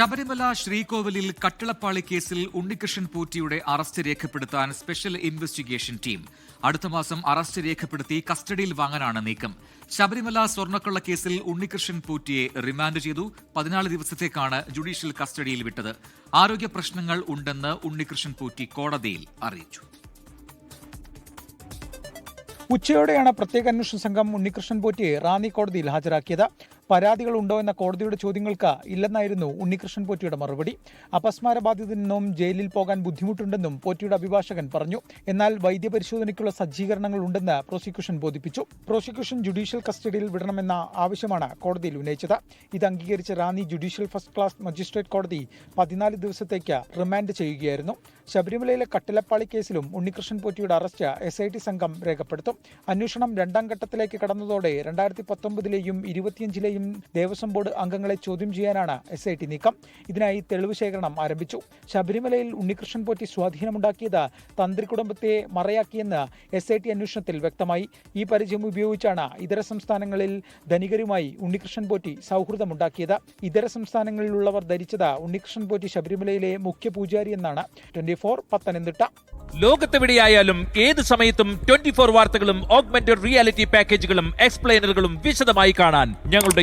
ശബരിമല ശ്രീകോവിലിൽ കട്ടിളപ്പാളി കേസിൽ ഉണ്ണികൃഷ്ണൻ പോറ്റിയുടെ അറസ്റ്റ് രേഖപ്പെടുത്താൻ സ്പെഷ്യൽ ഇൻവെസ്റ്റിഗേഷൻ ടീം. അടുത്ത മാസം അറസ്റ്റ് രേഖപ്പെടുത്തി കസ്റ്റഡിയിൽ വാങ്ങാനാണ് നീക്കം. ശബരിമല സ്വർണക്കൊള്ള കേസിൽ ഉണ്ണികൃഷ്ണൻ പോറ്റിയെ റിമാൻഡ് ചെയ്തു. പതിനാല് ദിവസത്തേക്കാണ് ജുഡീഷ്യൽ കസ്റ്റഡിയിൽ വിട്ടത്. ആരോഗ്യ പ്രശ്നങ്ങൾ ഉണ്ടെന്ന് ഉണ്ണികൃഷ്ണൻ പോറ്റി കോടതിയിൽ അറിയിച്ചു. ഉച്ചയോടെയാണ് പ്രത്യേക അന്വേഷണ സംഘം ഉണ്ണികൃഷ്ണൻ പോറ്റിയെ റാന്നി കോടതിയിൽ ഹാജരാക്കിയത്. പരാതികൾ ഉണ്ടോ എന്ന കോടതിയുടെ ചോദ്യങ്ങൾക്ക് ഇല്ലെന്നായിരുന്നു ഉണ്ണികൃഷ്ണൻ പോറ്റിയുടെ മറുപടി. അപസ്മാര ബാധിതനെന്നും ജയിലിൽ പോകാൻ ബുദ്ധിമുട്ടുണ്ടെന്നും പോറ്റിയുടെ അഭിഭാഷകൻ പറഞ്ഞു. എന്നാൽ വൈദ്യപരിശോധനയ്ക്കുള്ള സജ്ജീകരണങ്ങൾ ഉണ്ടെന്ന് പ്രോസിക്യൂഷൻ ബോധിപ്പിച്ചു. പ്രോസിക്യൂഷൻ ജുഡീഷ്യൽ കസ്റ്റഡിയിൽ വിടണമെന്ന ആവശ്യമാണ് കോടതിയിൽ ഉന്നയിച്ചത്. ഇത് അംഗീകരിച്ച Ranni judicial first class magistrate കോടതി പതിനാല് ദിവസത്തേക്ക് റിമാൻഡ് ചെയ്യുകയായിരുന്നു. ശബരിമലയിലെ കട്ടിലപ്പാളി കേസിലും ഉണ്ണികൃഷ്ണൻ പോറ്റിയുടെ അറസ്റ്റ് എസ് ഐ ടി സംഘം രേഖപ്പെടുത്തും. അന്വേഷണം രണ്ടാം ഘട്ടത്തിലേക്ക് കടന്നതോടെ രണ്ടായിരത്തി പത്തൊമ്പതിലെയും ഇരുപത്തിയഞ്ചിലെയും ദേവസ്വം ബോർഡ് അംഗങ്ങളെ ചോദ്യം ചെയ്യാനാണ് എസ് ഐ ടി നീക്കം. ഇതിനായി തെളിവ് ശേഖരണം ആരംഭിച്ചു. ശബരിമലയിൽ ഉണ്ണികൃഷ്ണൻ പോറ്റി സ്വാധീനമുണ്ടാക്കിയത് തന്ത്രി കുടുംബത്തെ മറയാക്കിയെന്ന് എസ് ഐ ടി അന്വേഷണത്തിൽ വ്യക്തമായി. ഈ പരിചയം ഉപയോഗിച്ചാണ് ഇതര സംസ്ഥാനങ്ങളിൽ ധനികരുമായി ഉണ്ണികൃഷ്ണൻ പോറ്റി സൗഹൃദമുണ്ടാക്കിയത്. ഇതര സംസ്ഥാനങ്ങളിലുള്ളവർ ധരിച്ചത് ഉണ്ണികൃഷ്ണൻ പോറ്റി ശബരിമലയിലെ മുഖ്യ പൂജാരി എന്നാണ്. Twenty four Pathanamthitta. ലോകത്തെവിടെയായാലും ഏത് സമയത്തും ട്വന്റി ഫോർ വാർത്തകളും ഓഗ്മെന്റഡ് റിയാലിറ്റി പാക്കേജുകളും എക്സ്പ്ലെയിനറുകളും വിശദമായി കാണാൻ ഞങ്ങളുടെ